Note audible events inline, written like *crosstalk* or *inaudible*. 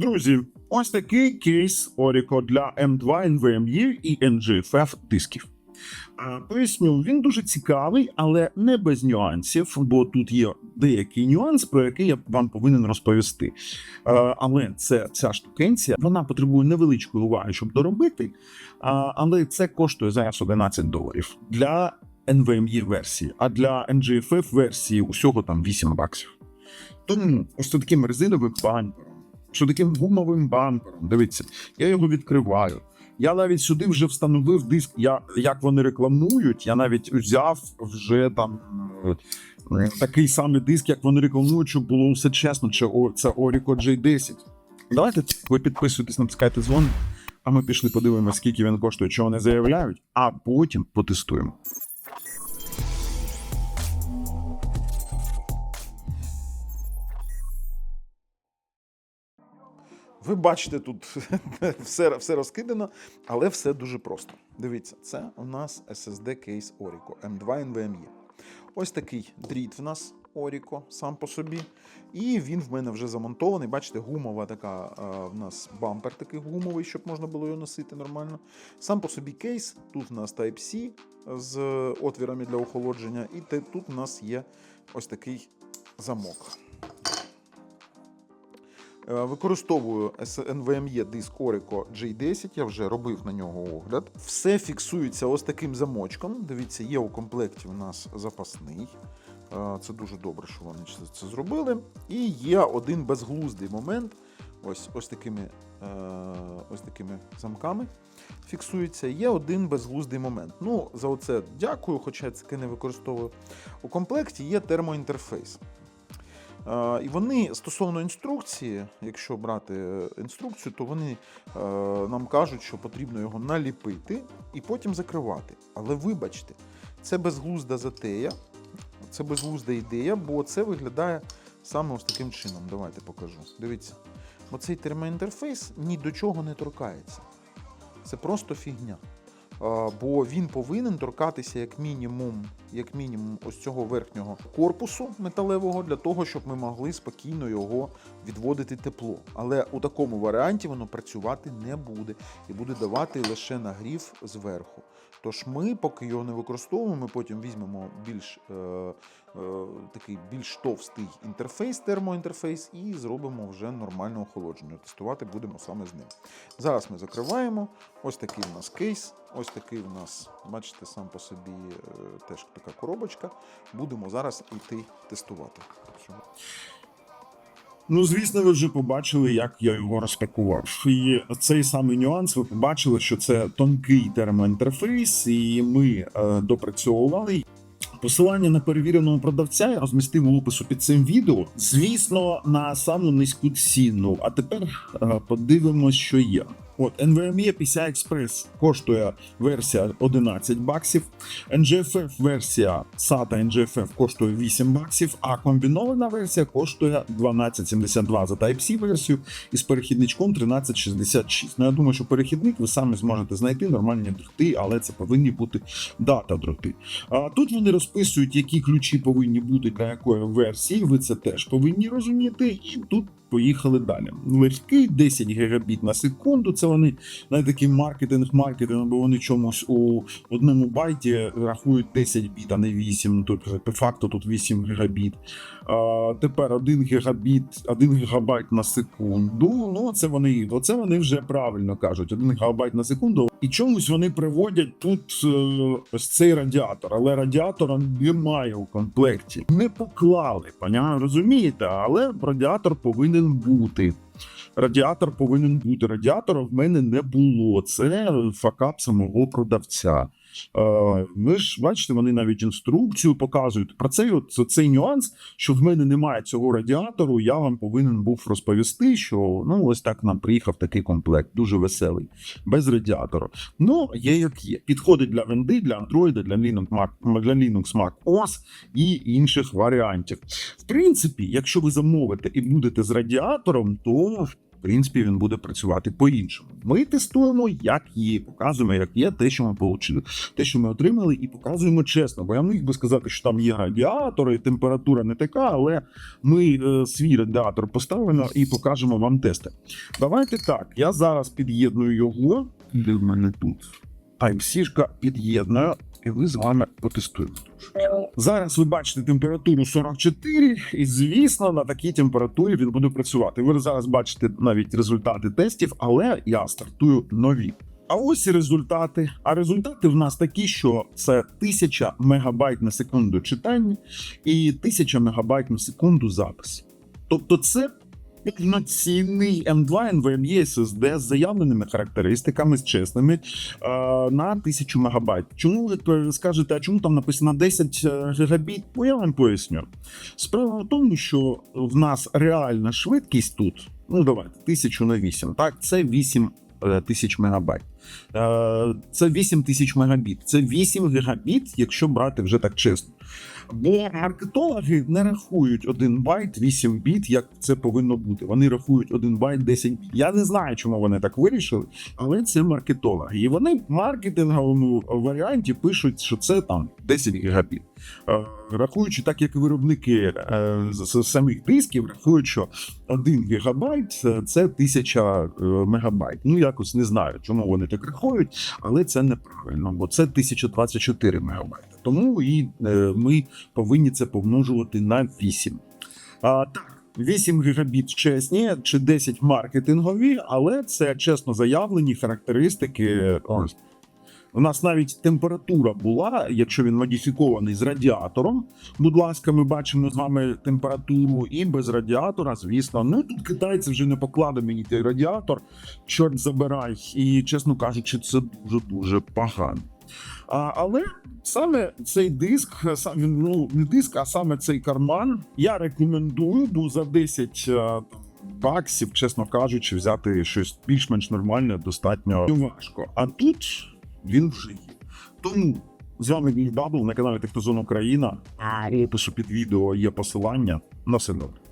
Друзі, ось такий кейс Orico для M2 NVMe і NGFF дисків. Поясню, він дуже цікавий, але не без нюансів, бо тут є деякий нюанс, про який я вам повинен розповісти. Але це ця штукенція, вона потребує невеличкої уваги, щоб доробити. Але це коштує зараз 11 доларів для NVMe версії, а для NGFF версії усього там 8 баксів. Тому ось таким резиновим бампером, що таким гумовим бампером. Дивіться, я його відкриваю. Я навіть сюди вже встановив диск. Я як вони рекламують, я навіть взяв вже там е, такий самий диск, як вони рекламують, щоб було все чесно. Чи це Orico J10. Давайте ви підписуйтесь, натискайте дзвоник, а ми пішли подивимося, скільки він коштує, що вони заявляють, а потім потестуємо. Ви бачите, тут *laughs* все, все розкидано, але все дуже просто. Дивіться, це у нас SSD кейс Orico M2 NVMe. Ось такий дріт в нас Orico сам по собі. І він в мене вже замонтований. Бачите, гумова така в нас бампер такий гумовий, щоб можна було його носити нормально. Сам по собі кейс. Тут у нас Type-C з отвірами для охолодження, і тут у нас є ось такий замок. Е, Використовую NVMe диск Orico J10, я вже робив на нього огляд. Все фіксується ось таким замочком. Дивіться, є у комплекті у нас запасний. Е, Це дуже добре, що вони це- зробили. І є один безглуздий момент. Ось, ось, такими, е, ось такими замками фіксується. Є один безглуздий момент. Ну, за оце дякую, хоча я це не використовую. У комплекті є термоінтерфейс. Е, І вони стосовно інструкції, якщо брати е, інструкцію, то вони е, нам кажуть, що потрібно його наліпити і потім закривати. Але вибачте, це безглузда затея, це безглузда ідея, бо це виглядає саме ось таким чином. Давайте покажу. Дивіться, оцей термоінтерфейс ні до чого не торкається. Це просто фігня. Бо він повинен торкатися як мінімум, як мінімум ось цього верхнього корпусу металевого для того, щоб ми могли спокійно його відводити тепло. Але у такому варіанті воно працювати не буде і буде давати лише нагрів зверху. Тож ми, поки його не використовуємо, ми потім візьмемо більш е, е, такий більш товстий інтерфейс, термоінтерфейс, і зробимо вже нормальне охолодження. Тестувати будемо саме з ним. Зараз ми закриваємо. Ось такий у нас кейс. Ось такий у нас, бачите, сам по собі е, теж така коробочка. Будемо зараз йти тестувати. Ну, звісно, ви вже побачили, як я його розпакував. І цей самий нюанс ви побачили, що це тонкий термоінтерфейс, і ми е, допрацьовували. Посилання на перевіреного продавця я розмістив у опису під цим відео. Звісно, на саму низьку ціну. А тепер е, подивимось, що є. От NVMe PCI Express коштує версія 11 баксів. NGFF версія SATA NGFF коштує 8 баксів, а комбінована версія коштує 12,72 за Type-C версію із перехідничком 1366. Ну я думаю, що перехідник ви самі зможете знайти нормальні дроти, але це повинні бути дата дроти. А тут вони розписують, які ключі повинні бути для якої версії. Ви це теж повинні розуміти. І тут поїхали далі. Легкий 10 гігабіт на секунду. Це вони навіть такий маркетинг, маркетинг, бо вони чомусь у одному байті рахують 10 біт, а не 8. Тут по факту тут 8 гігабіт. А, тепер 1 гігабіт, 1 гігабайт на секунду. Ну це вони, оце вони вже правильно кажуть. 1 гігабайт на секунду. І чомусь вони приводять тут е, ось цей радіатор, але радіатора немає у комплекті. Не поклали, поня, розумієте? Але радіатор повинен бути. Радіатор повинен бути. Радіатора в мене не було. Це факап самого продавця. Е, ви ж бачите, вони навіть інструкцію показують. Про цей от цей нюанс, що в мене немає цього радіатору. Я вам повинен був розповісти, що ну ось так нам приїхав такий комплект, дуже веселий, без радіатора. Ну, є як є. Підходить для венди, для Android, для Linux, Mac, для Linux Mac OS і інших варіантів. В принципі, якщо ви замовите і будете з радіатором, то в принципі, він буде працювати по-іншому. Ми тестуємо, як є, показуємо, як є те, що ми отримали, те, що ми отримали, і показуємо чесно. Бо я міг би сказати, що там є радіатори, температура не така, але ми е, свій радіатор поставимо і покажемо вам тести. Давайте так. Я зараз під'єдную його. Де в мене тут? Type-C під'єдную, і ви з вами потестуємо. Зараз ви бачите температуру 44, і звісно, на такій температурі він буде працювати. Ви зараз бачите навіть результати тестів, але я стартую нові. А ось і результати. А результати в нас такі, що це 1000 мегабайт на секунду читання і 1000 мегабайт на секунду запис. Тобто, це повноцінний M2 NVMe SSD з заявленими характеристиками, з чесними е, на 1000 мегабайт. Чому ви скажете, а чому там написано 10 гігабіт? Бо я вам поясню. Справа в тому, що в нас реальна швидкість тут, ну давайте, 1000 на 8, так, це 8 е, тисяч мегабайт. Е, Це 8 тисяч мегабіт. Це 8 гігабіт, якщо брати вже так чесно. Бо маркетологи не рахують 1 байт 8 біт, як це повинно бути. Вони рахують 1 байт 10 біт. Я не знаю, чому вони так вирішили, але це маркетологи. І вони в маркетинговому варіанті пишуть, що це там 10 гігабіт. Е, Рахуючи так, як виробники е, самих дисків, рахують, що 1 гігабайт це 1000 е, мегабайт. Ну якось не знаю, чому вони так рахують, але це неправильно, бо це 1024 мегабайта. Тому і е, ми повинні це помножувати на 8. А, так. 8 гігабіт чесні чи 10 маркетингові, але це чесно заявлені характеристики. У нас навіть температура була, якщо він модифікований з радіатором. Будь ласка, ми бачимо з вами температуру і без радіатора, звісно. Ну тут китайці вже не покладуть мені той радіатор, чорт забирай. І чесно кажучи, це дуже дуже погано. А, але саме цей диск, сам ну не диск, а саме цей карман, я рекомендую ну, за 10 е, баксів, чесно кажучи, взяти щось більш-менш нормальне, достатньо важко. А тут він вже є. Тому з вами Бігдабл на каналі Технозон Україна. А в опису під відео є посилання на добре.